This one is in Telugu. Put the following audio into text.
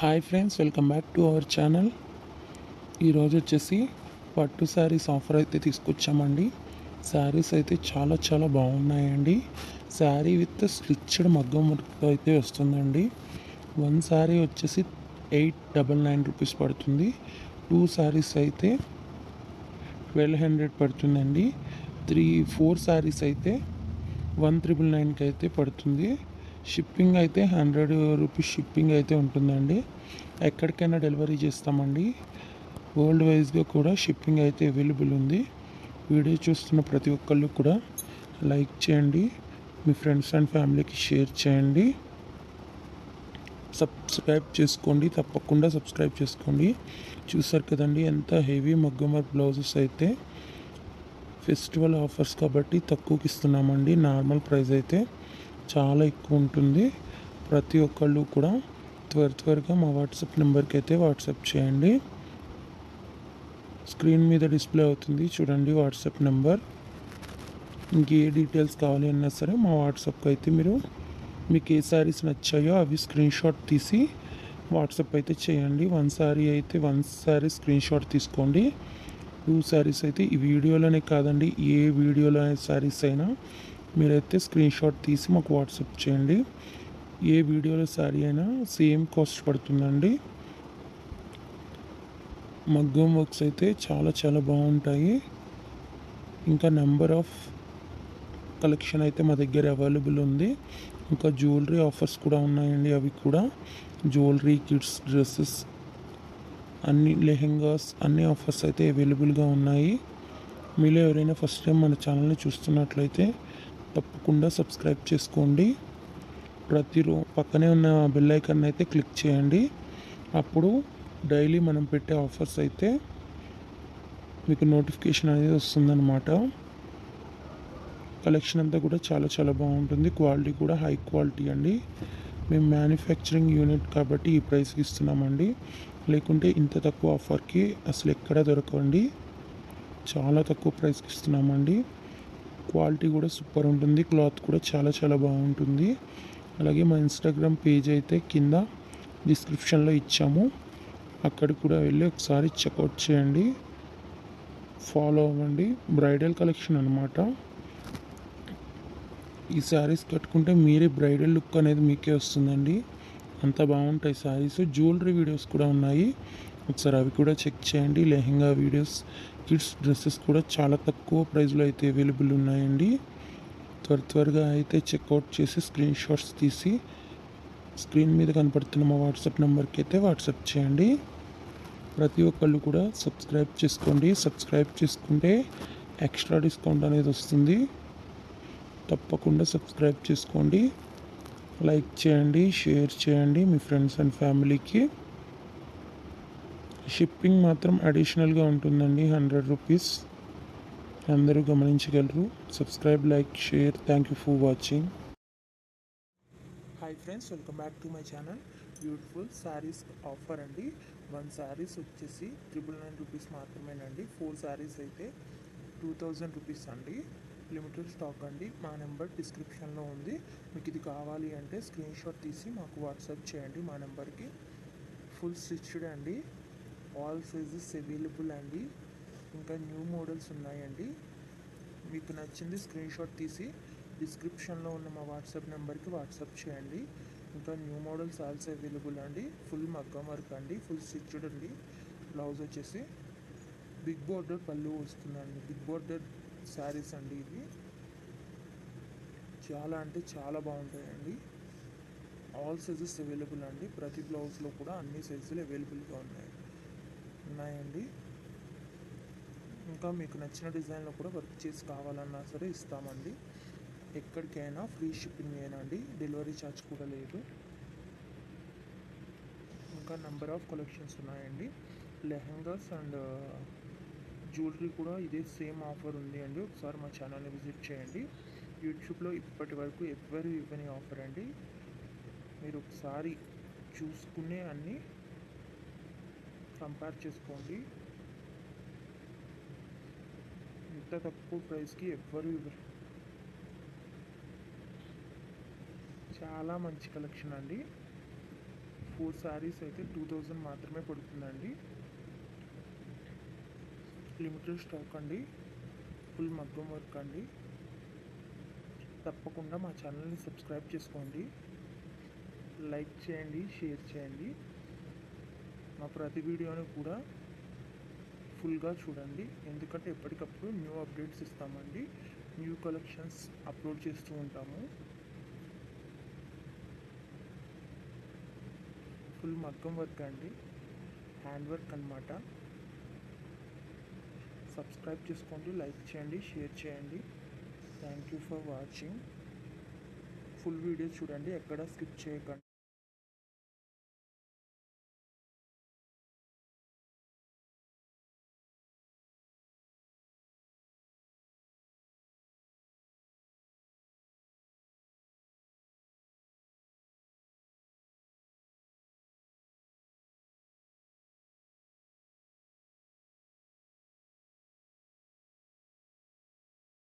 Hi friends welcome back to our channel ఈరోజు వచ్చేసి పట్టు శారీస్ ఆఫర్ అయితే తీసుకొచ్చామండి. శారీస్ అయితే చాలా చాలా బాగున్నాయండి. శారీ విత్ స్టిచ్డ్ మగ్గం వర్క్ అయితే వస్తుందండి. వన్ శారీ వచ్చేసి ఎయిట్ డబల్ నైన్ రూపీస్ పడుతుంది. టూ శారీస్ అయితే ట్వెల్వ్ హండ్రెడ్ పడుతుందండి. త్రీ ఫోర్ శారీస్ అయితే వన్ త్రిబుల్ నైన్కి అయితే పడుతుంది. షిప్పింగ్ అయితే హండ్రెడ్ రూపీస్ షిప్పింగ్ అయితే ఉంటుందండి. ఎక్కడికైనా డెలివరీ చేస్తామండి. వరల్డ్ వైజ్గా కూడా షిప్పింగ్ అయితే అవైలబుల్ ఉంది. వీడియో చూస్తున్న ప్రతి ఒక్కళ్ళు కూడా లైక్ చేయండి. మీ ఫ్రెండ్స్ అండ్ ఫ్యామిలీకి షేర్ చేయండి. సబ్స్క్రైబ్ చేసుకోండి. తప్పకుండా సబ్స్క్రైబ్ చేసుకోండి. చూసారు కదండి ఎంత హెవీ మగ్గమర్ బ్లౌజెస్ అయితే. ఫెస్టివల్ ఆఫర్స్ కాబట్టి తక్కువకి ఇస్తున్నామండి. నార్మల్ ప్రైస్ అయితే. చాలా ఎక్కువ ఉంటుంది. ప్రతి ఒక్కళ్ళు కూడా త్వర త్వరగా మా వాట్సాప్ నెంబర్కి అయితే వాట్సాప్ చేయండి. స్క్రీన్ మీద డిస్ప్లే అవుతుంది. చూడండి వాట్సాప్ నెంబర్. ఇంకే డీటెయిల్స్ కావాలి అన్నా సరే మా వాట్సాప్కి అయితే మీరు మీకు ఏ శారీస్ నచ్చాయో అవి స్క్రీన్ షాట్ తీసి వాట్సాప్ అయితే చేయండి. వన్ శారీ అయితే వన్ శారీ స్క్రీన్ షాట్ తీసుకోండి. టూ శారీస్ అయితే ఈ వీడియోలోనే కాదండి ఏ వీడియోలో శారీస్ అయినా మీరైతే స్క్రీన్ షాట్ తీసి మాకు వాట్సాప్ చేయండి. ఏ వీడియోలో శారీ అయినా సేమ్ కాస్ట్ పడుతుందండి. మగ్గం వర్క్స్ అయితే చాలా చాలా బాగుంటాయి. ఇంకా నెంబర్ ఆఫ్ కలెక్షన్ అయితే మా దగ్గర అవైలబుల్ ఉంది. ఇంకా జ్యువెలరీ ఆఫర్స్ కూడా ఉన్నాయండి అవి కూడా. జ్యువెలరీ కిడ్స్ డ్రెస్సెస్ అన్ని లెహెంగాస్ అన్ని ఆఫర్స్ అయితే అవైలబుల్గా ఉన్నాయి. మీలో ఎవరైనా ఫస్ట్ టైం మన ఛానల్ని చూస్తున్నట్లయితే తప్పకుండా సబ్స్క్రైబ్ చేసుకోండి. ప్రతిరో పక్కనే ఉన్న బెల్ ఐకాన్ అయితే క్లిక్ చేయండి. అప్పుడు డైలీ మనం పెట్టే ఆఫర్స్ అయితే మీకు నోటిఫికేషన్ అనేది వస్తుందన్నమాట. కలెక్షన్ అంతా కూడా చాలా చాలా బాగుంటుంది. క్వాలిటీ కూడా హై క్వాలిటీ అండి. మేము మ్యానుఫ్యాక్చరింగ్ యూనిట్ కాబట్టి ఈ ప్రైస్కి ఇస్తున్నామండి. లేకుంటే ఇంత తక్కువ ఆఫర్కి అసలు ఎక్కడ దొరకండి చాలా తక్కువ ప్రైస్కి ఇస్తున్నామండి. క్వాలిటీ కూడా సూపర్ ఉంటుంది. క్లాత్ కూడా చాలా చాలా బాగుంటుంది. అలాగే మా ఇన్స్టాగ్రామ్ పేజ్ అయితే కింద డిస్క్రిప్షన్లో ఇచ్చాము. అక్కడ కూడా వెళ్ళి ఒకసారి చెక్అవుట్ చేయండి. ఫాలో అవ్వండి. బ్రైడల్ కలెక్షన్ అనమాట ఈ శారీస్ కట్టుకుంటే మీరే బ్రైడల్ లుక్ అనేది మీకే వస్తుందండి. అంత బాగుంటాయి శారీస్. జ్యువెలరీ వీడియోస్ కూడా ఉన్నాయి. ఒకసారి అవి కూడా చెక్ చేయండి. లెహెంగా వీడియోస్ కిడ్స్ డ్రెస్సెస్ కూడా చాలా తక్కువ ప్రైస్లో అయితే అవైలబుల్ ఉన్నాయండి. త్వర త్వరగా అయితే చెక్అవుట్ చేసి స్క్రీన్ షాట్స్ తీసి స్క్రీన్ మీద కనపడుతున్న మా వాట్సాప్ నెంబర్కి అయితే వాట్సాప్ చేయండి. ప్రతి ఒక్కళ్ళు కూడా సబ్స్క్రైబ్ చేసుకోండి. సబ్స్క్రైబ్ చేసుకుంటే ఎక్స్ట్రా డిస్కౌంట్ అనేది వస్తుంది. తప్పకుండా సబ్స్క్రైబ్ చేసుకోండి. లైక్ చేయండి షేర్ చేయండి మీ ఫ్రెండ్స్ అండ్ ఫ్యామిలీకి. షిప్పింగ్ మాత్రం అడిషనల్గా ఉంటుందండి హండ్రెడ్ రూపీస్. అందరూ గమనించగలరు. Subscribe like share. Thank you for watching. Hi friends welcome back to my channel. Beautiful saris offer అండి. వన్ శారీస్ వచ్చేసి ట్రిపుల్ నైన్ రూపీస్ మాత్రమేనండి. ఫోర్ శారీస్ అయితే టూ థౌజండ్ రూపీస్ అండి. లిమిటెడ్ స్టాక్ అండి. మా నెంబర్ డిస్క్రిప్షన్లో ఉంది. మీకు ఇది కావాలి అంటే స్క్రీన్షాట్ తీసి మాకు వాట్సాప్ చేయండి. మా నెంబర్కి ఫుల్ స్టిచ్డ్ అండి. ఆల్ సైజెస్ అవైలబుల్ అండి. ఇంకా న్యూ మోడల్స్ ఉన్నాయండి. మీకు నచ్చింది స్క్రీన్ షాట్ తీసి డిస్క్రిప్షన్లో ఉన్న మా వాట్సాప్ నెంబర్కి వాట్సాప్ చేయండి. ఇంకా న్యూ మోడల్స్ ఆల్సో అవైలబుల్ అండి. ఫుల్ మగ్గం వర్క్ అండి. ఫుల్ స్టిచ్డ్ అండి. బ్లౌజ్ వచ్చేసి బిగ్ బోర్డర్ పళ్ళు వస్తుందండి. బిగ్ బోర్డర్ శారీస్ అండి ఇవి. చాలా అంటే చాలా బాగుంటాయండి. ఆల్ సైజెస్ అవైలబుల్ అండి. ప్రతి బ్లౌజ్లో కూడా అన్ని సైజులు అవైలబుల్గా ఉన్నాయి. ఉన్నాయండి. ఇంకా మీకు నచ్చిన డిజైన్లో కూడా వర్క్ చేసి కావాలన్నా సరే ఇస్తామండి. ఎక్కడికైనా ఫ్రీ షిప్పింగ్ అండి డెలివరీ ఛార్జ్ కూడా లేదు. ఇంకా నెంబర్ ఆఫ్ కలెక్షన్స్ ఉన్నాయండి. లెహంగాస్ అండ్ జ్యువెలరీ కూడా ఇదే సేమ్ ఆఫర్ ఉంది అండి. ఒకసారి మా ఛానల్ని విజిట్ చేయండి. యూట్యూబ్లో ఇప్పటి వరకు ఎవరు ఇవ్వని ఆఫర్ అండి. మీరు ఒకసారి చూసుకునే అన్నీ కంపేర్ చేసుకోండి. ఇంత తక్కువ ప్రైస్కి ఎవ్వరు ఇవ్వరు. చాలా మంచి కలెక్షన్ అండి. ఫోర్ శారీస్ అయితే టూ థౌజండ్ మాత్రమే పడుతుందండి. లిమిటెడ్ స్టాక్ అండి. ఫుల్ మగ్గం వర్క్ అండి. తప్పకుండా మా ఛానల్ని సబ్స్క్రైబ్ చేసుకోండి. లైక్ చేయండి షేర్ చేయండి. మా ప్రతి వీడియోని కూడా ఫుల్గా చూడండి. ఎందుకంటే ఎప్పటికప్పుడు న్యూ అప్డేట్స్ ఇస్తామండి. న్యూ కలెక్షన్స్ అప్లోడ్ చేస్తూ ఉంటాము. ఫుల్ మగ్గం వర్క్ అండి. హ్యాండ్ వర్క్ అనమాట సబ్స్క్రైబ్ చేసుకోండి లైక్ చేయండి షేర్ చేయండి. Thank you for watching. Full video చూడండి ఎక్కడ స్కిప్ చేయకండి.